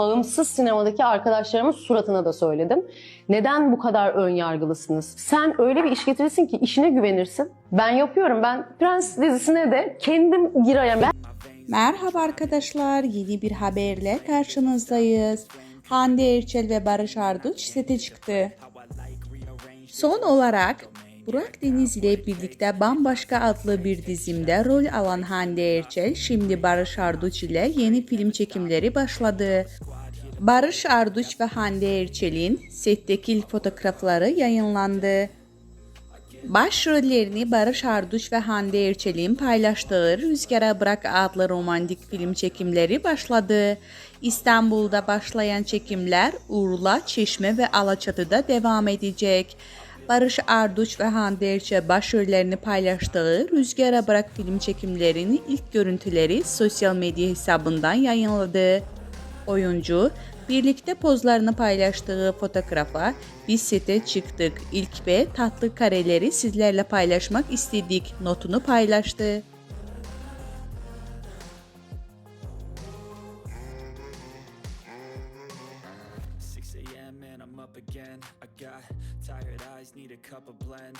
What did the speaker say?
bağımsız sinemadaki arkadaşlarımın suratına da söyledim. Neden bu kadar ön yargılısınız? Sen öyle bir iş getirirsin ki işine güvenirsin. Ben yapıyorum. Ben Prens dizisine de kendim girayım. Ben Merhaba arkadaşlar, yeni bir haberle karşınızdayız. Hande Erçel ve Barış Arduç sete çıktı. Son olarak Burak Deniz ile birlikte Bambaşka adlı bir dizimde rol alan Hande Erçel şimdi Barış Arduç ile yeni film çekimleri başladı. Barış Arduç ve Hande Erçel'in setteki ilk fotoğrafları yayınlandı. Başrollerini Barış Arduç ve Hande Erçel'in paylaştığı Rüzgara Bırak adlı romantik film çekimleri başladı. İstanbul'da başlayan çekimler Urla, Çeşme ve Alaçatı'da devam edecek. Barış Arduç ve Hande Erçel başrollerini paylaştığı Rüzgara Bırak film çekimlerinin ilk görüntüleri sosyal medya hesabından yayınladı. Oyuncu birlikte pozlarını paylaştığı fotoğrafa biz sete çıktık ilk ve tatlı kareleri sizlerle paylaşmak istedik notunu paylaştı. I'm up again. I got tired eyes, need a cup of blend.